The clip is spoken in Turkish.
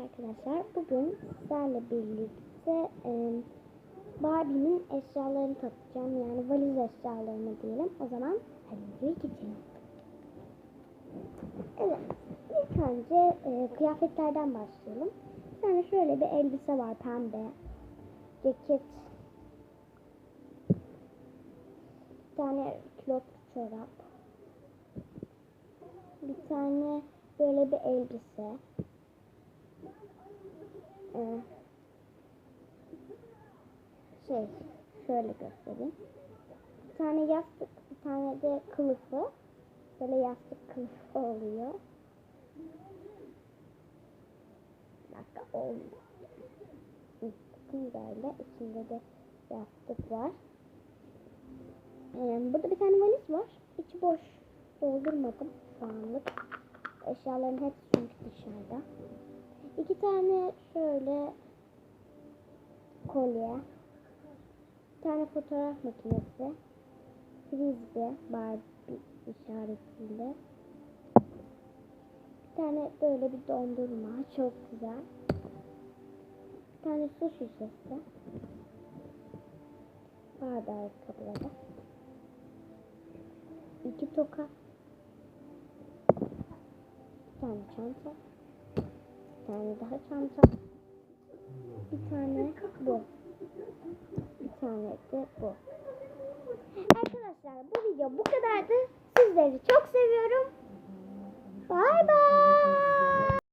arkadaşlar. Bugün sizlerle birlikte e, Barbie'nin eşyalarını takacağım. Yani valiz eşyalarını diyelim. O zaman hadi videoya geçelim. Evet. İlk önce e, kıyafetlerden başlayalım. Yani şöyle bir elbise var pembe. Ceket. Bir tane kilot çorap. Bir tane böyle bir elbise. Ee, şey şöyle göstereyim. Bir tane yastık, bir tane de kılıfı. Böyle yastık kılıfı oluyor. Bir dakika olmuyor. Bakın böyle içinde de yastık var. Ee, burada bir tane valiz var. İçi boş. Doldurmadım şu. Eşyaların hepsi çünkü. İki tane şöyle kolye. Bir tane fotoğraf makinesi. Frisbee Barbie işaretiyle. Bir tane böyle bir dondurma. Çok güzel. Bir tane su şişesi. Barbie ayakkabıları. İki toka. Bir tane çanta. Tane daha çanta. Bir tane bu. Bir tane de bu. Arkadaşlar bu video bu kadardı. Sizleri çok seviyorum.